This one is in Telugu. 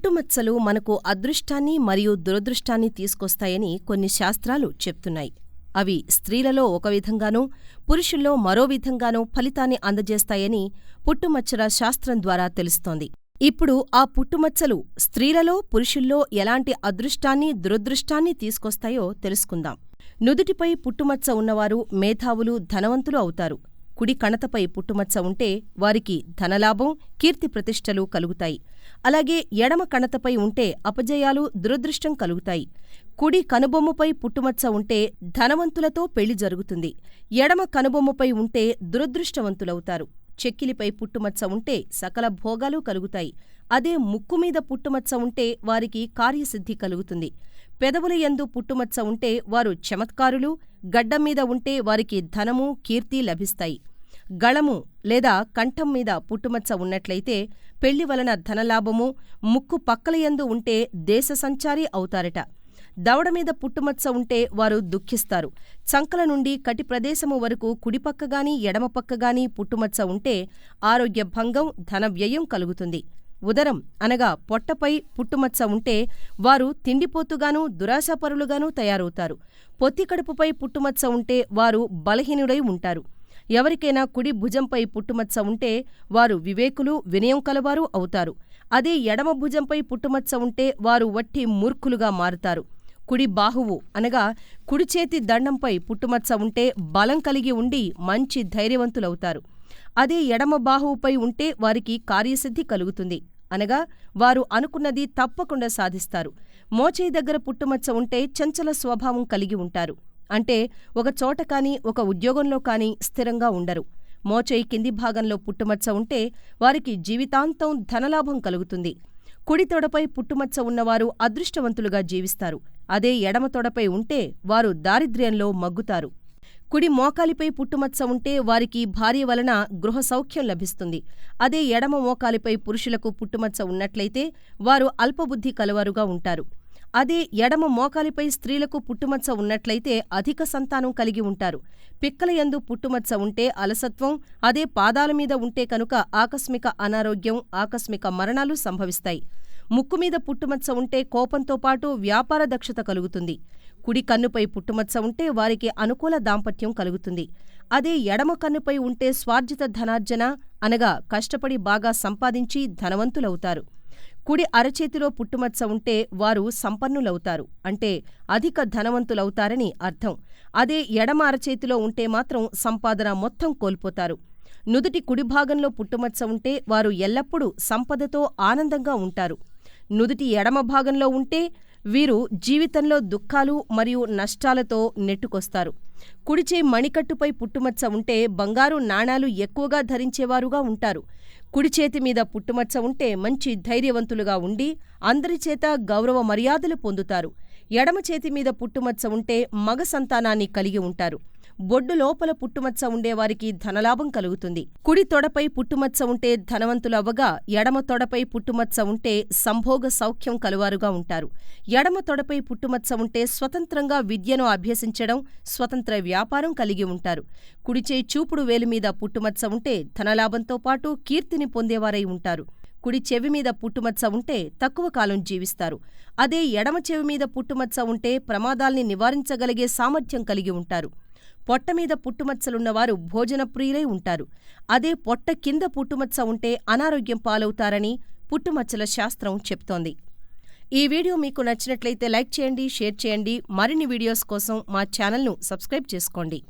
పుట్టుమచ్చలు మనకు అదృష్టాన్ని మరియు దురదృష్టాన్ని తీసుకొస్తాయని కొన్ని శాస్త్రాలు చెప్తున్నాయి. అవి స్త్రీలలో ఒక విధంగానూ పురుషుల్లో మరో విధంగానూ ఫలితాన్ని అందజేస్తాయని పుట్టుమచ్చల శాస్త్రం ద్వారా తెలుస్తోంది. ఇప్పుడు ఆ పుట్టుమచ్చలు స్త్రీలలో పురుషుల్లో ఎలాంటి అదృష్టాన్ని దురదృష్టాన్ని తీసుకొస్తాయో తెలుసుకుందాం. నుదుటిపై పుట్టుమచ్చ ఉన్నవారు మేధావులు ధనవంతులు అవుతారు. కుడి కణతపై పుట్టుమచ్చ ఉంటే వారికి ధనలాభం కీర్తి ప్రతిష్టలు కలుగుతాయి. అలాగే ఎడమ కణతపై ఉంటే అపజయాలు దురదృష్టం కలుగుతాయి. కుడి కనుబొమ్మపై పుట్టుమచ్చ ఉంటే ధనవంతులతో పెళ్ళి జరుగుతుంది. ఎడమ కనుబొమ్మపై ఉంటే దురదృష్టవంతులవుతారు. చెక్కిలిపై పుట్టుమచ్చ ఉంటే సకల భోగాలు కలుగుతాయి. అదే ముక్కుమీద పుట్టుమచ్చ ఉంటే వారికి కార్యసిద్ధి కలుగుతుంది. పెదవుల యందు పుట్టుమచ్చ ఉంటే వారు చమత్కారులు గడ్డం మీద ఉంటే వారికి ధనము కీర్తి లభిస్తాయి. గళము లేదా కంఠం మీద పుట్టుమచ్చ ఉన్నట్లయితే పెళ్ళి వలన ధనలాభము ముక్కు పక్కలయందు ఉంటే దేశ సంచారి అవుతారట. దవడమీద పుట్టుమచ్చ ఉంటే వారు దుఃఖిస్తారు. చంకల నుండి కటి ప్రదేశము వరకు కుడిపక్కగాని ఎడమపక్కగాని పుట్టుమచ్చ ఉంటే ఆరోగ్య భంగం ధన వ్యయం కలుగుతుంది. ఉదరం అనగా పొట్టపై పుట్టుమచ్చ ఉంటే వారు తిండిపోతుగానూ దురాశాపరులుగానూ తయారవుతారు. పొత్తికడుపుపై పుట్టుమచ్చ ఉంటే వారు బలహీనుడై ఉంటారు. ఎవరికైనా కుడి భుజంపై పుట్టుమచ్చ ఉంటే వారు వివేకులు వినయం కలవారు అవుతారు. అదే ఎడమ భుజంపై పుట్టుమచ్చ ఉంటే వారు వట్టి మూర్ఖులుగా మారుతారు. కుడి బాహువు అనగా కుడి చేతి దండంపై పుట్టుమచ్చ ఉంటే బలం కలిగి ఉండి మంచి ధైర్యవంతులవుతారు. అదే ఎడమ బాహువుపై ఉంటే వారికి కార్యసిద్ధి కలుగుతుంది. అనగా వారు అనుకున్నది తప్పకుండా సాధిస్తారు. మోచేయి దగ్గర పుట్టుమచ్చ ఉంటే చంచల స్వభావం కలిగి ఉంటారు. అంటే ఒక చోట కాని ఒక ఉద్యోగంలో కాని స్థిరంగా ఉండరు. మోచేయి కింది భాగంలో పుట్టుమచ్చ ఉంటే వారికి జీవితాంతం ధనలాభం కలుగుతుంది. కుడి తొడపై పుట్టుమచ్చ ఉన్నవారు అదృష్టవంతులుగా జీవిస్తారు. అదే ఎడమ తొడపై ఉంటే వారు దారిద్ర్యంలో మగ్గుతారు. కుడి మోకాలిపై పుట్టుమచ్చ ఉంటే వారికి భార్య వలన గృహ సౌఖ్యం లభిస్తుంది. అదే ఎడమ మోకాలిపై పురుషులకు పుట్టుమచ్చ ఉన్నట్లయితే వారు అల్పబుద్ధి కలవారుగా ఉంటారు. అదే ఎడమ మోకాలిపై స్త్రీలకు పుట్టుమచ్చ ఉన్నట్లయితే అధిక సంతానం కలిగి ఉంటారు. పిక్కలయందు పుట్టుమచ్చ ఉంటే అలసత్వం అదే పాదాల మీద ఉంటే కనుక ఆకస్మిక అనారోగ్యం ఆకస్మిక మరణాలు సంభవిస్తాయి. ముక్కుమీద పుట్టుమచ్చ ఉంటే కోపంతో పాటు వ్యాపార దక్షత కలుగుతుంది. కుడి కన్నుపై పుట్టుమచ్చ ఉంటే వారికి అనుకూల దాంపత్యం కలుగుతుంది. అదే ఎడమ కన్నుపై ఉంటే స్వార్జిత ధనార్జన అనగా కష్టపడి బాగా సంపాదించి ధనవంతులవుతారు. కుడి అరచేతిలో పుట్టుమచ్చ ఉంటే వారు సంపన్నులవుతారు. అంటే అధిక ధనవంతులవుతారని అర్థం. అదే ఎడమ అరచేతిలో ఉంటే మాత్రం సంపాదన మొత్తం కోల్పోతారు. నుదుటి కుడి భాగంలో పుట్టుమచ్చ ఉంటే వారు ఎల్లప్పుడూ సంపదతో ఆనందంగా ఉంటారు. నుదుటి ఎడమ భాగంలో ఉంటే వీరు జీవితంలో దుఃఖాలు మరియు నష్టాలతో నెట్టుకొస్తారు. కుడిచే మణికట్టుపై పుట్టుమచ్చ ఉంటే బంగారు నాణాలు ఎక్కువగా ధరించేవారుగా ఉంటారు. కుడి చేతి మీద పుట్టుమచ్చ ఉంటే మంచి ధైర్యవంతులుగా ఉండి అందరి చేత గౌరవ మర్యాదలు పొందుతారు. ఎడమ చేతి మీద పుట్టుమచ్చ ఉంటే మగ సంతానాన్ని కలిగి ఉంటారు. బొడ్డు లోపల పుట్టుమచ్చ ఉండేవారికి ధనలాభం కలుగుతుంది. కుడి తొడపై పుట్టుమచ్చ ఉంటే ధనవంతులవ్వగా ఎడమ తొడపై పుట్టుమచ్చ ఉంటే సంభోగ సౌఖ్యం కలువారుగా ఉంటారు. ఎడమ తొడపై పుట్టుమచ్చ ఉంటే స్వతంత్రంగా విద్యను అభ్యసించడం స్వతంత్ర వ్యాపారం కలిగి ఉంటారు. కుడిచే చూపుడు వేలిమీద పుట్టుమచ్చ ఉంటే ధనలాభంతో పాటు కీర్తిని పొందేవారై ఉంటారు. కుడి చెవి మీద పుట్టుమచ్చ ఉంటే తక్కువ కాలం జీవిస్తారు. అదే ఎడమ చెవి మీద పుట్టుమచ్చ ఉంటే ప్రమాదాల్ని నివారించగలిగే సామర్థ్యం కలిగి ఉంటారు. పొట్టమీద పుట్టుమచ్చలున్నవారు భోజనప్రియులై ఉంటారు. అదే పొట్ట కింద పుట్టుమచ్చ ఉంటే అనారోగ్యం పాలవుతారని పుట్టుమచ్చల శాస్త్రం చెప్తోంది. ఈ వీడియో మీకు నచ్చినట్లయితే లైక్ చేయండి షేర్ చేయండి. మరిన్ని వీడియోస్ కోసం మా ఛానల్ను సబ్స్క్రైబ్ చేసుకోండి.